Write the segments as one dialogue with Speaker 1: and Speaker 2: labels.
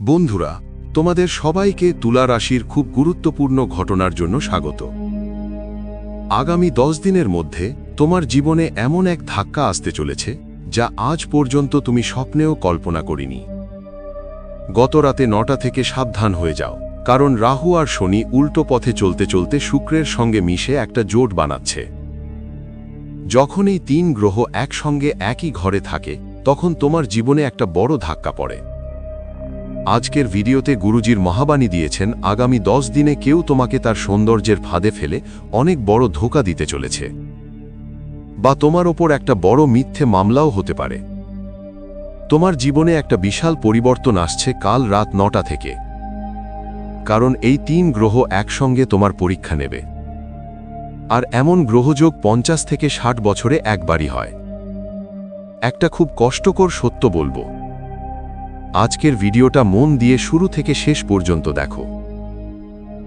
Speaker 1: বন্ধুরা, তোমাদের সবাইকে তুলা রাশির খুব গুরুত্বপূর্ণ ঘটনার জন্য স্বাগত। আগামী দশ দিনের মধ্যে তোমার জীবনে এমন এক ধাক্কা আসতে চলেছে, যা আজ পর্যন্ত তুমি স্বপ্নেও কল্পনা করিনি। গত রাতে নটা থেকে সাবধান হয়ে যাও, কারণ রাহু আর শনি উল্টো পথে চলতে চলতে শুক্রের সঙ্গে মিশে একটা জোট বানাচ্ছে। যখন এই তিন গ্রহ একসঙ্গে একই ঘরে থাকে, তখন তোমার জীবনে একটা বড় ধাক্কা পড়ে। আজকের ভিডিওতে গুরুজির মহাবাণী দিয়েছেন, আগামী দশ দিনে কেউ তোমাকে তার সৌন্দর্যের ফাঁদে ফেলে অনেক বড় ধোকা দিতে চলেছে। বা তোমার ওপর একটা বড় মিথ্যে মামলাও হতে পারে। তোমার জীবনে একটা বিশাল পরিবর্তন আসছে কাল রাত নটা থেকে। কারণ এই তিন গ্রহ একসঙ্গে তোমার পরীক্ষা নেবে। আর এমন গ্রহযোগ পঞ্চাশ থেকে ষাট বছরে একবারই হয়। একটা খুব কষ্টকর সত্য বলব। আজকের ভিডিওটা মন দিয়ে শুরু থেকে শেষ পর্যন্ত দেখো।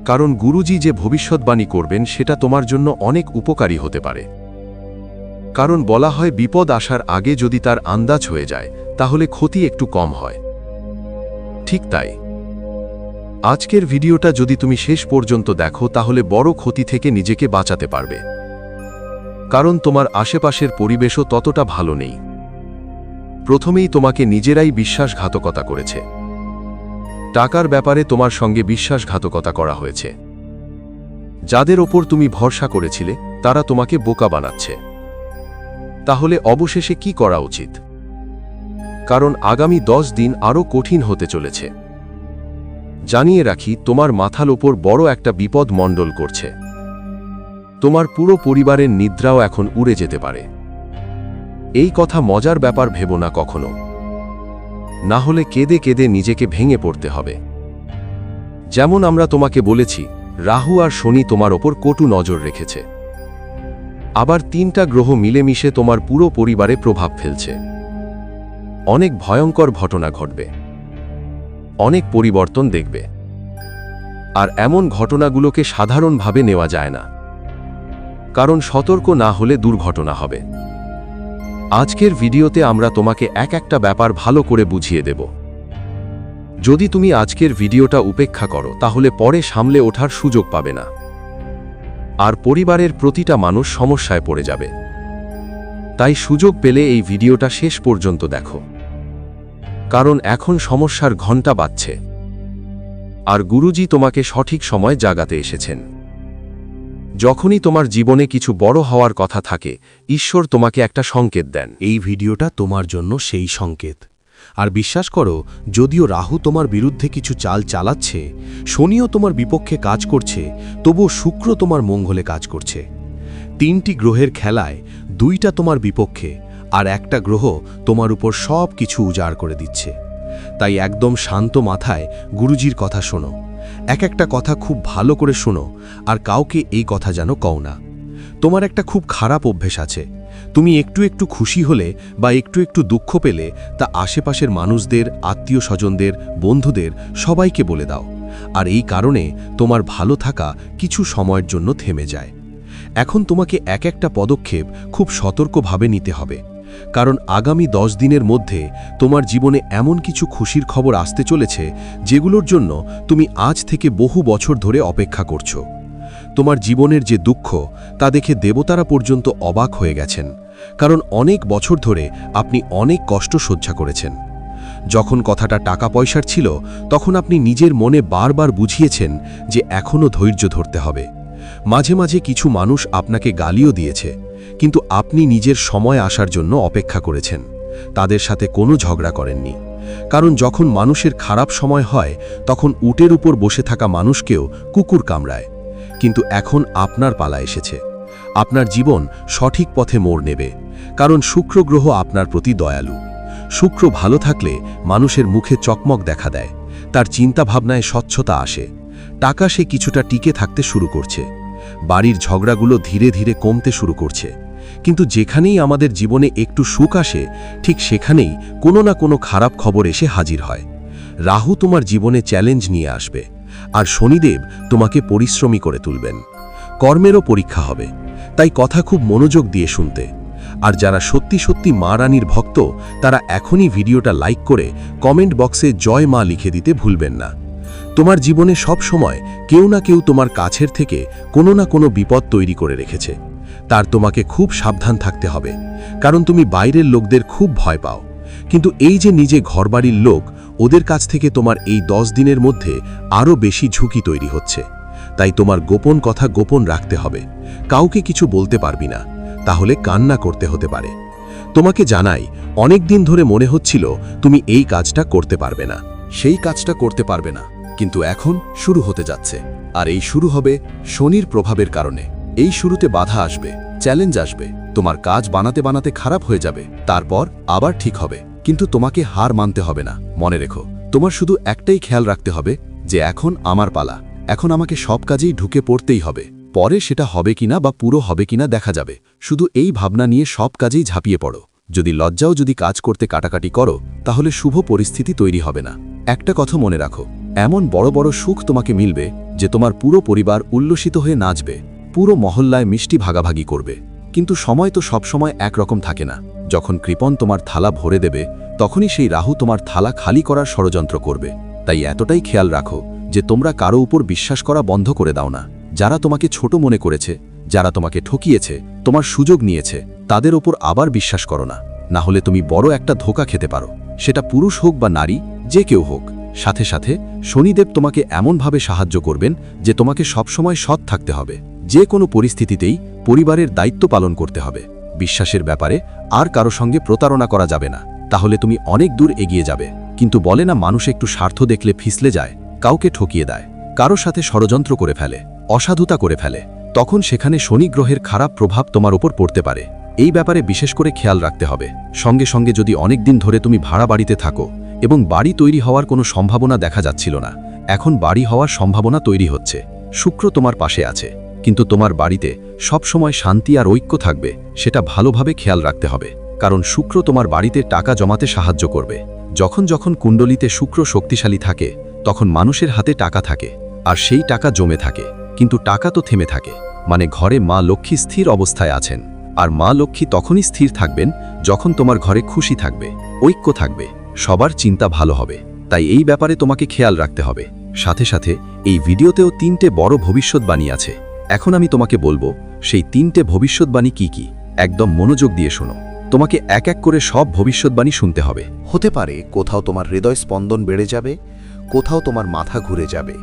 Speaker 1: কারণ গুরুজি যে ভবিষ্যৎবাণী করবেন, সেটা তোমার জন্য অনেক উপকারী হতে পারে। কারণ বলা হয়, বিপদ আসার আগে যদি তার আন্দাজ হয়ে যায়, তাহলে ক্ষতি একটু কম হয়। ঠিক তাই। আজকের ভিডিওটা যদি তুমি শেষ পর্যন্ত দেখো, তাহলে বড় ক্ষতি থেকে নিজেকে বাঁচাতে পারবে। কারণ তোমার আশেপাশের পরিবেশও ততটা ভালো নেই। প্রথমেই তোমাকে নিজেরাই বিশ্বাসঘাতকতা করেছে। টাকার ব্যাপারে তোমার সঙ্গে বিশ্বাসঘাতকতা করা হয়েছে। যাদের ওপর তুমি ভরসা করেছিলে, তারা তোমাকে বোকা বানাচ্ছে। তাহলে অবশেষে কি করা উচিত? কারণ আগামী দশ দিন আরও কঠিন হতে চলেছে। জানিয়ে রাখি, তোমার মাথার ওপর বড় একটা বিপদ মণ্ডল করছে। তোমার পুরো পরিবারের নিদ্রাও এখন উড়ে যেতে পারে। এই কথা মজার ব্যাপার ভেব না কখনো। না হলে কেঁদে কেঁদে নিজেকে ভেঙে পড়তে হবে। যেমন আমরা তোমাকে বলেছি, রাহু আর শনি তোমার ওপর কটু নজর রেখেছে। আবার তিনটা গ্রহ মিলেমিশে তোমার পুরো পরিবারে প্রভাব ফেলছে। অনেক ভয়ঙ্কর ঘটনা ঘটবে। অনেক পরিবর্তন দেখবে। আর এমন ঘটনাগুলোকে সাধারণভাবে নেওয়া যায় না। কারণ সতর্ক না হলে দুর্ঘটনা হবে। আজকের ভিডিওতে আমরা তোমাকে এক একটা ব্যাপার ভালো করে বুঝিয়ে দেব। যদি তুমি আজকের ভিডিওটা উপেক্ষা করো, তাহলে পরে সামলে ওঠার সুযোগ পাবে না। আর পরিবারের প্রতিটা মানুষ সমস্যায় পড়ে যাবে। তাই সুযোগ পেলে এই ভিডিওটা শেষ পর্যন্ত দেখো। কারণ এখন সমস্যার ঘণ্টা বাজছে। আর গুরুজি তোমাকে সঠিক সময় জাগাতে এসেছেন। যখনই তোমার জীবনে কিছু বড় হওয়ার কথা থাকে, ঈশ্বর তোমাকে একটা সংকেত দেন।
Speaker 2: এই ভিডিওটা তোমার জন্য সেই সংকেত। আর বিশ্বাস করো, যদিও রাহু তোমার বিরুদ্ধে কিছু চাল চালাচ্ছে, শনিও তোমার বিপক্ষে কাজ করছে, তবুও শুক্র তোমার মঙ্গলে কাজ করছে। তিনটি গ্রহের খেলায় দুইটা তোমার বিপক্ষে, আর একটা গ্রহ তোমার উপর সব কিছু উজাড় করে দিচ্ছে। তাই একদম শান্ত মাথায় গুরুজির কথা শোনো। এক একটা কথা খুব ভালো করে শোনো, আর কাউকে এই কথা যেন কও না। তোমার একটা খুব খারাপ অভ্যেস আছে। তুমি একটু একটু খুশি হলে বা একটু একটু দুঃখ পেলে, তা আশেপাশের মানুষদের আত্মীয় স্বজনদের বন্ধুদের সবাইকে বলে দাও। আর এই কারণে তোমার ভালো থাকা কিছু সময়ের জন্য থেমে যায়। এখন তোমাকে এক একটা পদক্ষেপ খুব সতর্কভাবে নিতে হবে। কারণ আগামী দশ দিনের মধ্যে তোমার জীবনে এমন কিছু খুশির খবর আসতে চলেছে যেগুলোর জন্য তুমি আজ থেকে বহু বছর ধরে অপেক্ষা করছ। তোমার জীবনের যে দুঃখ, তা দেখে দেবতারা পর্যন্ত অবাক হয়ে গেছেন, কারণ অনেক বছর ধরে আপনি অনেক কষ্ট সহ্যা করেছেন। যখন কথাটা টাকা পয়সার ছিল, তখন আপনি নিজের মনে বারবার বুঝিয়েছেন যে এখনও ধৈর্য ধরতে হবে। মাঝে মাঝে কিছু মানুষ আপনাকে গালিও দিয়েছে। কিন্তু আপনি নিজের সময় আসার জন্য অপেক্ষা করেছেন। তাদের সাথে কোনো ঝগড়া করেননি। কারণ যখন মানুষের খারাপ সময় হয়, তখন উটের উপর বসে থাকা মানুষকেও কুকুর কামড়ায়। কিন্তু এখন আপনার পালা এসেছে। আপনার জীবন সঠিক পথে মোড় নেবে। কারণ শুক্র গ্রহ আপনার প্রতি দয়ালু। শুক্র ভালো থাকলে মানুষের মুখে চকমক দেখা দেয়। তার চিন্তাভাবনায় স্বচ্ছতা আসে। টাকা সে কিছুটা টিকে থাকতে শুরু করছে। বাড়ির ঝগড়াগুলো ধীরে ধীরে কমতে শুরু করছে। কিন্তু যেখানেই আমাদের জীবনে একটু সুখ আসে, ঠিক সেখানেই কোনো না কোনো খারাপ খবর এসে হাজির হয়। রাহু তোমার জীবনে চ্যালেঞ্জ নিয়ে আসবে, আর শনিদেব তোমাকে পরিশ্রমী করে তুলবেন। কর্মেরও পরীক্ষা হবে, তাই কথা খুব মনোযোগ দিয়ে শুনতে। আর যারা সত্যি সত্যি মা রানীর ভক্ত, তারা এখনই ভিডিওটা লাইক করে কমেন্ট বক্সে জয় মা লিখে দিতে ভুলবেন না। তোমার জীবনে সব সময় কেউ না কেউ তোমার কাছের থেকে কোনো না কোনো বিপদ তৈরি করে রেখেছে। তার তোমাকে খুব সাবধান থাকতে হবে, কারণ তুমি বাইরের লোকদের খুব ভয় পাও। কিন্তু এই যে নিজে ঘরবাড়ির লোক, ওদের কাছ থেকে তোমার এই দশ দিনের মধ্যে আরও বেশি ঝুঁকি তৈরি হচ্ছে। তাই তোমার গোপন কথা গোপন রাখতে হবে। কাউকে কিছু বলতে পারবি না, তাহলে কান্না করতে হতে পারে। তোমাকে জানাই, অনেক দিন ধরে মনে হচ্ছিল তুমি এই কাজটা করতে পারবে না।
Speaker 3: সেই কাজটা করতে পারবে না। কিন্তু এখন শুরু হতে যাচ্ছে। আর এই শুরু হবে শনির প্রভাবের কারণে। এই শুরুতে বাধা আসবে চ্যালেঞ্জ আসবে, তোমার কাজ বানাতে বানাতে খারাপ হয়ে যাবে, তারপর আবার ঠিক হবে। কিন্তু তোমাকে হার মানতে হবে না, মনে রেখো। তোমার শুধু একটাই খেয়াল রাখতে হবে যে এখন আমার পালা। এখন আমাকে সব কাজেই ঢুকে পড়তেই হবে। পরে সেটা হবে কিনা বা পুরো হবে কিনা দেখা যাবে। শুধু এই ভাবনা নিয়ে সব কাজেই ঝাঁপিয়ে পড়ো। যদি লজ্জাও যদি কাজ করতে কাটাকাটি করো, তাহলে শুভ পরিস্থিতি তৈরি হবে না। একটা কথা মনে রাখো এমন বড় বড় সুখ তোমাকে মিলবে যে তোমার পুরো পরিবার উল্লসিত হয়ে নাচবে, পুরো মহল্লায় মিষ্টি ভাগাভাগি করবে। কিন্তু সময় তো সবসময় একরকম থাকে না। যখন কৃপন তোমার থালা ভরে দেবে, তখনই সেই রাহু তোমার থালা খালি করার ষড়যন্ত্র করবে। তাই এতটাই খেয়াল রাখো যে তোমরা কারও উপর বিশ্বাস করা বন্ধ করে দাও না। যারা তোমাকে ছোট মনে করেছে, যারা তোমাকে ঠকিয়েছে, তোমার সুযোগ নিয়েছে, তাদের ওপর আবার বিশ্বাস করো না। না হলে তুমি বড় একটা ধোকা খেতে পারো। সেটা পুরুষ হোক বা নারী, যে কেউ হোক। সাথে সাথে শনিদেব তোমাকে এমনভাবে সাহায্য করবেন যে তোমাকে সবসময় সৎ থাকতে হবে। যে কোনো পরিস্থিতিতেই পরিবারের দায়িত্ব পালন করতে হবে। বিশ্বাসের ব্যাপারে আর কারও সঙ্গে প্রতারণা করা যাবে না। তাহলে তুমি অনেক দূর এগিয়ে যাবে। কিন্তু বলে না, মানুষ একটু স্বার্থ দেখলে ফিসলে যায়, কাউকে ঠকিয়ে দেয়। কারও সাথে ষড়যন্ত্র করে ফেলে, অসাধুতা করে ফেলে, তখন সেখানে শনি গ্রহের খারাপ প্রভাব তোমার উপর পড়তে পারে। এই ব্যাপারে বিশেষ করে খেয়াল রাখতে হবে। সঙ্গে সঙ্গে যদি অনেক দিন ধরে তুমি ভাড়া বাড়িতে থাকো এবং বাড়ি তৈরি হওয়ার কোনো সম্ভাবনা দেখা যাচ্ছিল না। এখন বাড়ি হওয়ার সম্ভাবনা তৈরি হচ্ছে। শুক্র তোমার পাশে আছে, কিন্তু তোমার বাড়িতে সব সময় শান্তি আর ঐক্য থাকবে, সেটা ভালোভাবে খেয়াল রাখতে হবে, কারণ শুক্র তোমার বাড়িতে টাকা জমাতে সাহায্য করবে। যখন যখন কুণ্ডলিতে শুক্র শক্তিশালী থাকে, তখন মানুষের হাতে টাকা থাকে, আর সেই টাকা জমে থাকে, কিন্তু টাকা তো থেমে থাকে মানে ঘরে মা লক্ষ্মী স্থির অবস্থায় আছেন, আর মা লক্ষ্মী তখনই স্থির থাকবেন যখন তোমার ঘরে খুশি থাকবে, ঐক্য থাকবে। সবার চিন্তা ভালো হবে, তাই এই ব্যাপারে তোমাকে খেয়াল রাখতে হবে। সাথে সাথে, এই ভিডিওতেও তিনটে বড় ভবিষ্যৎবাণী আছে। এখন আমি তোমাকে বলব, সেই তিনটে ভবিষ্যৎবাণী কি কি? একদম মনোযোগ দিয়ে শোনো। তোমাকে এক এক করে সব ভবিষ্যৎবাণী শুনতে হবে।
Speaker 4: হতে পারে কোথাও তোমার হৃদয় স্পন্দন বেড়ে যাবে, কোথাও তোমার মাথা ঘুরে যাবে।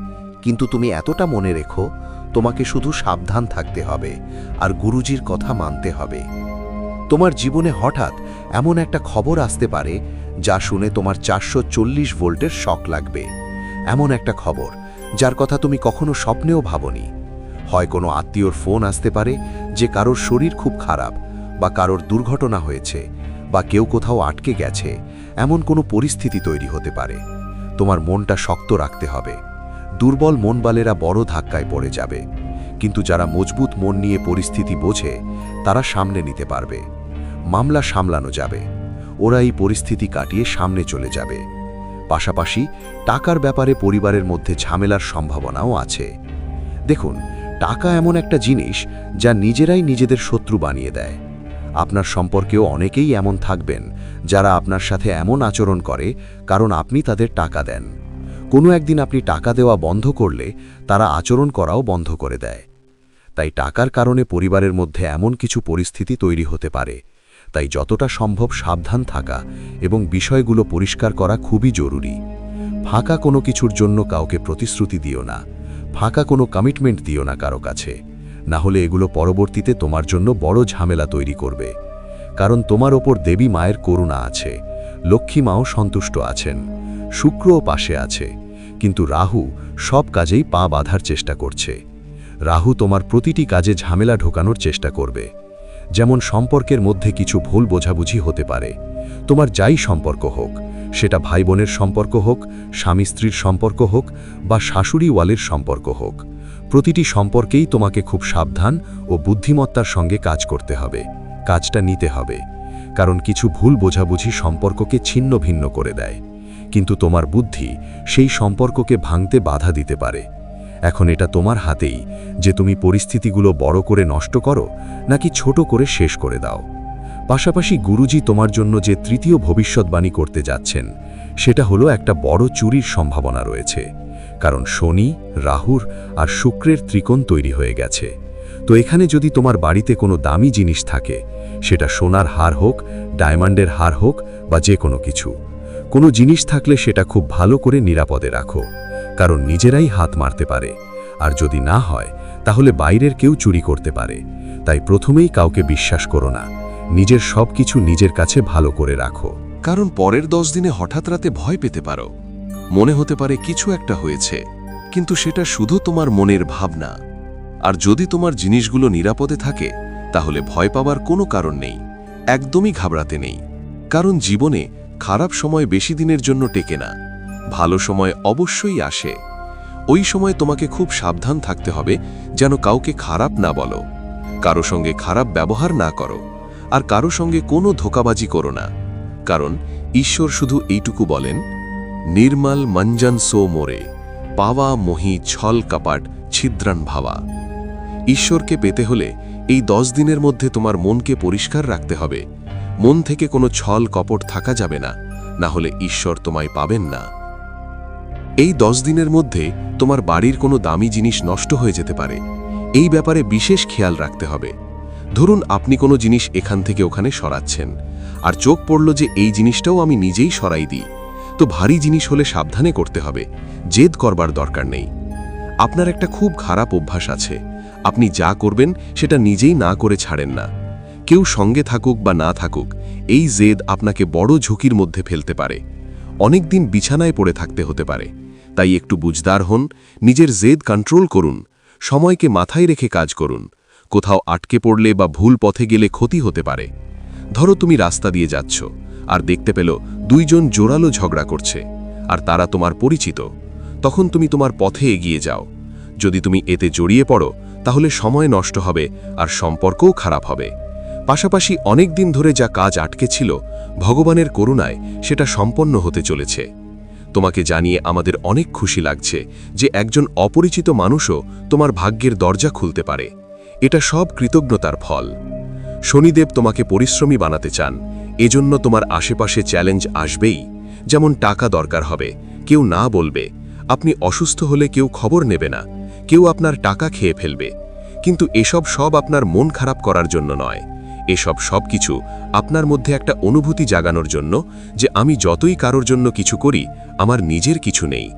Speaker 4: কিন্তু তুমি এতটা মনে রেখো, তোমাকে শুধু সাবধান থাকতে হবে আর গুরুজির কথা মানতে হবে। তোমার জীবনে হঠাৎ এমন একটা খবর আসতে পারে যা শুনে তোমার চারশো চল্লিশ ভোল্টের শক লাগবে। এমন একটা খবর, যার কথা তুমি কখনো স্বপ্নেও ভাবনি। হয় কোনো আত্মীয়র ফোন আসতে পারে যে কারোর শরীর খুব খারাপ বা কারোর দুর্ঘটনা হয়েছে বা কেউ কোথাও আটকে গেছে, এমন কোনো পরিস্থিতি তৈরি হতে পারে। তোমার মনটা শক্ত রাখতে হবে। দুর্বল মনবালেরা বড় ধাক্কায় পড়ে যাবে। কিন্তু যারা মজবুত মন নিয়ে পরিস্থিতি বোঝে, তারা সামনে নিতে পারবে। মামলা সামলানো যাবে। ওরা এই পরিস্থিতি কাটিয়ে সামনে চলে যাবে। পাশাপাশি টাকার ব্যাপারে পরিবারের মধ্যে ঝামেলার সম্ভাবনাও আছে। দেখুন, টাকা এমন একটা জিনিস যা নিজেরাই নিজেদের শত্রু বানিয়ে দেয়। আপনার সম্পর্কেও অনেকেই এমন থাকবেন যারা আপনার সাথে এমন আচরণ করে কারণ আপনি তাদের টাকা দেন। কোনো একদিন আপনি টাকা দেওয়া বন্ধ করলে তারা আচরণ করাও বন্ধ করে দেয়। তাই টাকার কারণে পরিবারের মধ্যে এমন কিছু পরিস্থিতি তৈরি হতে পারে তাই যতটা সম্ভব সাবধান থাকা এবং বিষয়গুলো পরিষ্কার করা খুবই জরুরি। ফাঁকা কোনো কিছুর জন্য কাউকে প্রতিশ্রুতি দিও না। ফাঁকা কোনো কমিটমেন্ট দিও না কারও কাছে। না হলে এগুলো পরবর্তীতে তোমার জন্য বড় ঝামেলা তৈরি করবে। কারণ তোমার ওপর দেবী মায়ের করুণা আছে। লক্ষ্মী মাও সন্তুষ্ট আছেন। শুক্রও পাশে আছে। কিন্তু রাহু সব কাজেই পা বাঁধার চেষ্টা করছে। রাহু তোমার প্রতিটি কাজে ঝামেলা ঢোকানোর চেষ্টা করবে। যেমন সম্পর্কের মধ্যে কিছু ভুল বোঝাবুঝি হতে পারে। তোমার যাই সম্পর্ক হোক, সেটা ভাই বোনের সম্পর্ক হোক, স্বামী স্ত্রীর সম্পর্ক হোক বা শাশুড়ি ওয়ালের সম্পর্ক হোক। প্রতিটি সম্পর্কেই তোমাকে খুব সাবধান ও বুদ্ধিমত্তার সঙ্গে কাজ করতে হবে, কাজটা নিতে হবে। কারণ কিছু ভুল বোঝাবুঝি সম্পর্ককে ছিন্ন ভিন্ন করে দেয়। কিন্তু তোমার বুদ্ধি সেই সম্পর্ককে ভাঙতে বাধা দিতে পারে। এখন এটা তোমার হাতেই, যে তুমি পরিস্থিতিগুলো বড় করে নষ্ট করো, নাকি ছোট করে শেষ করে দাও।
Speaker 3: পাশাপাশি গুরুজি তোমার জন্য যে তৃতীয় ভবিষ্যৎবাণী করতে যাচ্ছেন, সেটা হলো একটা বড় চুরির সম্ভাবনা রয়েছে। কারণ শনি, রাহুর আর শুক্রের ত্রিকোণ তৈরি হয়ে গেছে। তো এখানে যদি তোমার বাড়িতে কোনো দামি জিনিস থাকে, সেটা সোনার হার হোক, ডায়মন্ডের হার হোক বা যে কোনো কিছু, কোনো জিনিস থাকলে সেটা খুব ভালো করে নিরাপদে রাখো। কারণ নিজেরাই হাত মারতে পারে। আর যদি না হয়, তাহলে বাইরের কেউ চুরি করতে পারে। তাই প্রথমেই কাউকে বিশ্বাস করো না। নিজের সব কিছু নিজের কাছে ভালো করে রাখো।
Speaker 1: কারণ পরের দশ দিনে হঠাৎ রাতে ভয় পেতে পারো। মনে হতে পারে কিছু একটা হয়েছে, কিন্তু সেটা শুধু তোমার মনের ভাবনা। আর যদি তোমার জিনিসগুলো নিরাপদে থাকে, তাহলে ভয় পাবার কোনো কারণ নেই। একদমই ঘাবড়াতে নেই। কারণ জীবনে খারাপ সময় বেশি দিনের জন্য টেকে না। ভালো সময় অবশ্যই আসে। ওই সময় তোমাকে খুব সাবধান থাকতে হবে যেন কাউকে খারাপ না বলো। কারও সঙ্গে খারাপ ব্যবহার না করো আর কারও সঙ্গে কোনো ধোকাবাজি করো না। কারণ ঈশ্বর শুধু এইটুকু বলেন, নির্মল মঞ্জন সো মোরে, পাওয়া মহি ছল কাপাট ছিদ্রান ভাবা। ঈশ্বরকে পেতে হলে এই দশ দিনের মধ্যে তোমার মনকে পরিষ্কার রাখতে হবে। মন থেকে কোনো ছল কপট থাকা যাবে না না হলে ঈশ্বর তোমায় পাবেন না। এই দশ দিনের মধ্যে তোমার বাড়ির কোনো দামি জিনিস নষ্ট হয়ে যেতে পারে। এই ব্যাপারে বিশেষ খেয়াল রাখতে হবে। ধরুন আপনি কোনো জিনিস এখান থেকে ওখানে সরাচ্ছেন, আর চোখ পড়ল যে এই জিনিসটাও আমি নিজেই সরাই দিই। তো ভারী জিনিস হলে সাবধানে করতে হবে, জেদ করবার দরকার নেই। আপনার একটা খুব খারাপ অভ্যাস আছে। আপনি যা করবেন সেটা নিজেই না করে ছাড়েন না। কেউ সঙ্গে থাকুক বা না থাকুক, এই জেদ আপনাকে বড় ঝুঁকির মধ্যে ফেলতে পারে। অনেক দিন বিছানায় পড়ে থাকতে হতে পারে। তাই একটু বুঝদার হন, নিজের জেদ কন্ট্রোল করুন, সময়কে মাথায় রেখে কাজ করুন, কোথাও আটকে পড়লে বা ভুল পথে গেলে ক্ষতি হতে পারে। ধরো তুমি রাস্তা দিয়ে যাচ্ছ, আর দেখতে পেল দুইজন জোরালো ঝগড়া করছে, আর তারা তোমার পরিচিত। তখন তুমি তোমার পথে এগিয়ে যাও। যদি তুমি এতে জড়িয়ে পড়ো, তাহলে সময় নষ্ট হবে আর সম্পর্কও খারাপ হবে। পাশাপাশি অনেক দিন ধরে যা কাজ আটকে ছিল, ভগবানের করুণায় সেটা সম্পন্ন হতে চলেছে। তোমাকে জানিয়ে আমাদের অনেক খুশি লাগছে যে একজন অপরিচিত মানুষও তোমার ভাগ্যের দরজা খুলতে পারে। এটা সব কৃতজ্ঞতার ফল। শনিদেব তোমাকে পরিশ্রমী বানাতে চান। এজন্য তোমার আশেপাশে চ্যালেঞ্জ আসবেই। যেমন টাকা দরকার হবে। কেউ না বলবে। আপনি অসুস্থ হলে কেউ খবর নেবে না। কেউ আপনার টাকা খেয়ে ফেলবে। কিন্তু এসব সব আপনার মন খারাপ করার জন্য নয়। এসব সব কিছু আপনার মধ্যে একটা অনুভূতি জাগানোর জন্য যে আমি যতই কারোর জন্য কিছু করি, আমার নিজের কিছু নেই।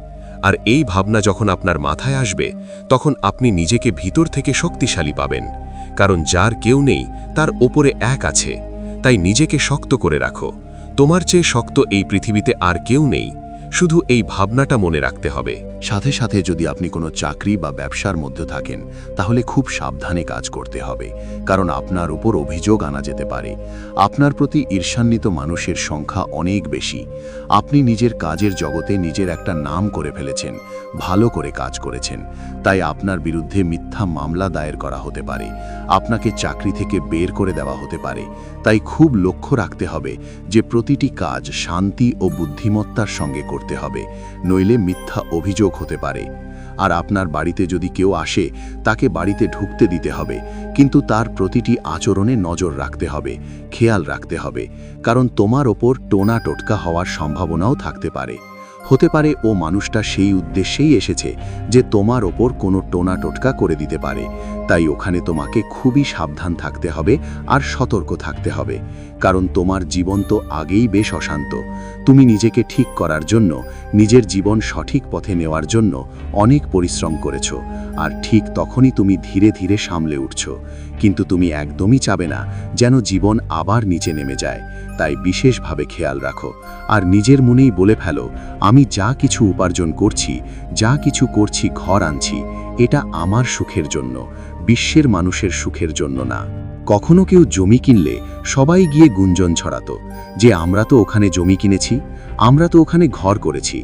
Speaker 1: আর এই ভাবনা যখন আপনার মাথায় আসবে, তখন আপনি নিজেকে ভিতর থেকে শক্তিশালী পাবেন। কারণ যার কেউ নেই, তার ওপরে এক আছে। তাই নিজেকে শক্ত করে রাখো। তোমার চেয়ে শক্ত এই পৃথিবীতে আর কেউ নেই। শুধু এই ভাবনাটা মনে রাখতে হবে।
Speaker 4: সাথে সাথে যদি আপনি কোনো চাকরি বা ব্যবসার মধ্যে থাকেন, তাহলে খুব সাবধানে কাজ করতে হবে, কারণ আপনার উপর অভিযোগ আনা যেতে পারে। আপনার প্রতি ঈর্ষান্বিত মানুষের সংখ্যা অনেক বেশি। আপনি নিজের কাজের জগতে নিজের একটা নাম করে ফেলেছেন, ভালো করে কাজ করেছেন। তাই আপনার বিরুদ্ধে মিথ্যা মামলা দায়ের করা হতে পারে, আপনাকে চাকরি থেকে বের করে দেওয়া হতে পারে। তাই খুব লক্ষ্য রাখতে হবে যে প্রতিটি কাজ শান্তি ও বুদ্ধিমত্তার সঙ্গে করতে হবে, নইলে মিথ্যা অভিযোগ হতে পারে। আর আপনার বাড়িতে যদি কেউ আসে, তাকে বাড়িতে ঢুকতে দিতে হবে। কিন্তু তার প্রতিটি আচরণে নজর রাখতে হবে, খেয়াল রাখতে হবে। কারণ তোমার ওপর টোনা টোটকা হওয়ার সম্ভাবনাও থাকতে পারে। হতে পারে ও মানুষটা সেই উদ্দেশ্যেই এসেছে যে তোমার ওপর কোনো টোনা টোটকা করে দিতে পারে। তাই ওখানে তোমাকে খুবই সাবধান থাকতে হবে আর সতর্ক থাকতে হবে, কারণ তোমার জীবন তো আগেই বেশ অশান্ত। তুমি নিজেকে ঠিক করার জন্য, নিজের জীবন সঠিক পথে নেওয়ার জন্য অনেক পরিশ্রম করেছ, আর ঠিক তখনই তুমি ধীরে ধীরে সামলে উঠছ। কিন্তু তুমি একদমই চাবে না যেন জীবন আবার নিচে নেমে যায়, তাই বিশেষভাবে খেয়াল রাখো। আর নিজের মনেই বলে ফেলো, আমি যা কিছু উপার্জন করছি, যা কিছু করছি, ঘর আনছি, এটা আমার সুখের জন্য। বিশ্বের মানুষের সুখের জন্য না। কখনো কেউ জমি কিনলে সবাই গিয়ে গুঞ্জন ছড়াতো যে, আমরা তো ওখানে জমি কিনেছি, আমরা তো ওখানে ঘর করেছি।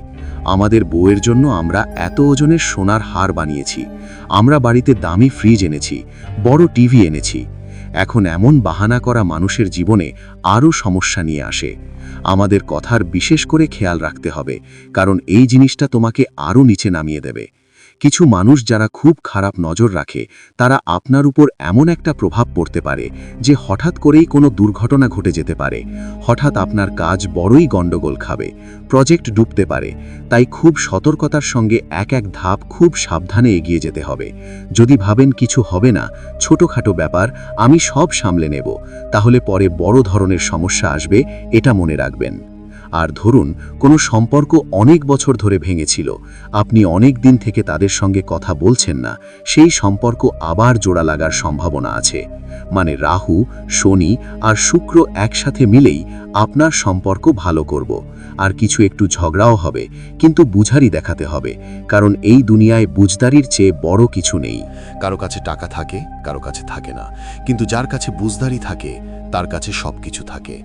Speaker 4: আমাদের বউয়ের জন্য আমরা এত ওজনের সোনার হার বানিয়েছি। আমরা বাড়িতে দামি ফ্রিজ এনেছি, বড় টিভি এনেছি। এখন এমন বাহানা করা মানুষের জীবনে আরও সমস্যা নিয়ে আসে। আমাদের কথার বিশেষ করে খেয়াল রাখতে হবে, কারণ এই জিনিসটা তোমাকে আরও নিচে নামিয়ে দেবে।
Speaker 3: কিছু মানুষ যারা খুব খারাপ নজর রাখে, তারা আপনার উপর এমন একটা প্রভাব পড়তে পারে যে হঠাৎ করেই কোনো দুর্ঘটনা ঘটে যেতে পারে। হঠাৎ আপনার কাজ বড়ই গণ্ডগোল খাবে, প্রজেক্ট ডুবতে পারে, তাই খুব সতর্কতার সঙ্গে এক এক ধাপ খুব সাবধানে এগিয়ে যেতে হবে। যদি ভাবেন কিছু হবে না, ছোটখাটো ব্যাপার, আমি সব সামলে নেব, তাহলে পরে বড় ধরনের সমস্যা আসবে, এটা মনে রাখবেন। আর ধরুন, কোনো সম্পর্ক অনেক বছর ধরে ভেঙেছিল। আপনি অনেক দিন থেকে তাদের সঙ্গে কথা বলছেন না, সেই সম্পর্ক আবার জোড়া লাগার সম্ভাবনা আছে। মানে রাহু, শনি আর শুক্র একসাথে মিলেই আপনার সম্পর্ক ভালো করব। আর কিছু একটু ঝগড়াও হবে, কিন্তু বুঝারি দেখাতে হবে, কারণ এই দুনিয়ায় বুঝদারির চেয়ে বড় কিছু নেই।
Speaker 1: কারও কাছে টাকা থাকে, কারও কাছে থাকে না, কিন্তু যার কাছে বুঝদারি থাকে, তার কাছে সব কিছু থাকে।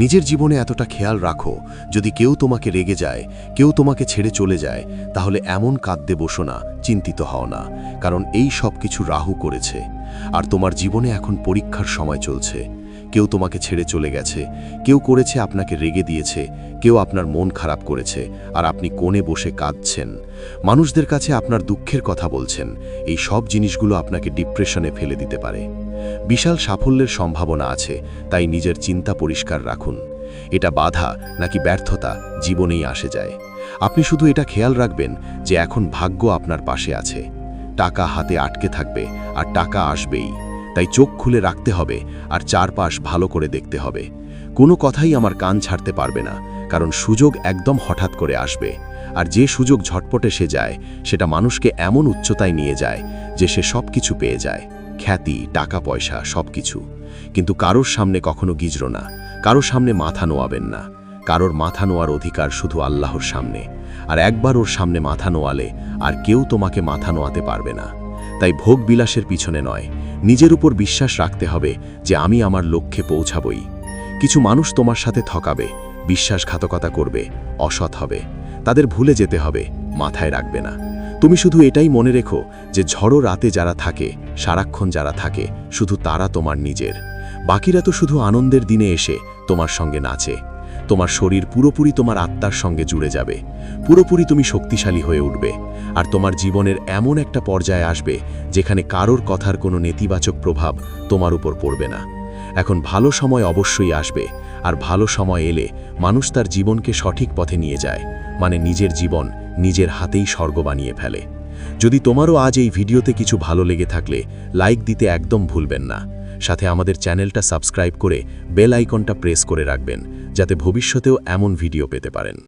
Speaker 1: নিজের জীবনে এতটা খেয়াল রাখো, যদি কেউ তোমাকে রেগে যায়, কেউ তোমাকে ছেড়ে চলে যায়, তাহলে এমন কাঁদ্যে বসো না, চিন্তিত হও না, কারণ এই সব কিছু রাহু করেছে, আর তোমার জীবনে এখন পরীক্ষার সময় চলছে। কেউ তোমাকে ছেড়ে চলে গেছে। কেউ করেছে আপনাকে রেগে দিয়েছে। কেউ আপনার মন খারাপ করেছে আর আপনি কোণে বসে কাঁদছেন। মানুষদের কাছে আপনার দুঃখের কথা বলছেন। এই সব জিনিসগুলো আপনাকে ডিপ্রেশনে ফেলে দিতে পারে। বিশাল সাফল্যের সম্ভাবনা আছে, তাই নিজের চিন্তা পরিষ্কার রাখুন। এটা বাধা নাকি ব্যর্থতা জীবনেই আসে যায়। আপনি শুধু এটা খেয়াল রাখবেন যে এখন ভাগ্য আপনার পাশে আছে। টাকা হাতে আটকে থাকবে আর টাকা আসবেই। তাই চোখ খুলে রাখতে হবে আর চারপাশ ভালো করে দেখতে হবে। কোনো কথাই আমার কান ছাড়তে পারবে না, কারণ সুযোগ একদম হঠাৎ করে আসবে। আর যে সুযোগ ঝটপট এসে যায়, সেটা মানুষকে এমন উচ্চতায় নিয়ে যায় যে সে সব কিছু পেয়ে যায়। খ্যাতি, টাকা পয়সা সব কিছু কিন্তু কারোর সামনে কখনো গিজর না, কারোর সামনে মাথা নোয়াবেন না। কারোর মাথা নোয়ার অধিকার শুধু আল্লাহর সামনে। আর একবার ওর সামনে মাথা নোয়ালে আর কেউ তোমাকে মাথা নোয়াতে পারবে না। তাই ভোগ বিলাসের পিছনে নয় নিজের উপর বিশ্বাস রাখতে হবে যে আমি আমার লক্ষ্যে পৌঁছাবই। কিছু মানুষ তোমার সাথে থকাবে বিশ্বাসঘাতকতা করবে, অসৎ হবে। তাদের ভুলে যেতে হবে, মাথায় রাখবে না। তুমি শুধু এটাই মনে রেখো যে ঝড়ো রাতে যারা থাকে, সারাক্ষণ যারা থাকে, শুধু তারা তোমার নিজের। বাকিরা তো শুধু আনন্দের দিনে এসে তোমার সঙ্গে নাচে। তোমার শরীর পুরোপুরি তোমার আত্মার সঙ্গে জুড়ে যাবে। পুরোপুরি তুমি শক্তিশালী হয়ে উঠবে। আর তোমার জীবনের এমন একটা পর্যায়ে আসবে, যেখানে কারোর কথার কোনো নেতিবাচক প্রভাব তোমার উপর পড়বে না। এখন ভালো সময় অবশ্যই আসবে, আর ভালো সময় এলে মানুষ তার জীবনকে সঠিক পথে নিয়ে যায় মানে নিজের জীবন নিজের হাতেই স্বর্গ বানিয়ে ফেলে। যদি তোমারও আজ এই ভিডিওতে কিছু ভালো লেগে থাকলে, লাইক দিতে একদম ভুলবেন না। সাথে আমাদের চ্যানেলটা সাবস্ক্রাইব করে বেল আইকনটা প্রেস করে রাখবেন, যাতে ভবিষ্যতেও এমন ভিডিও পেতে পারেন।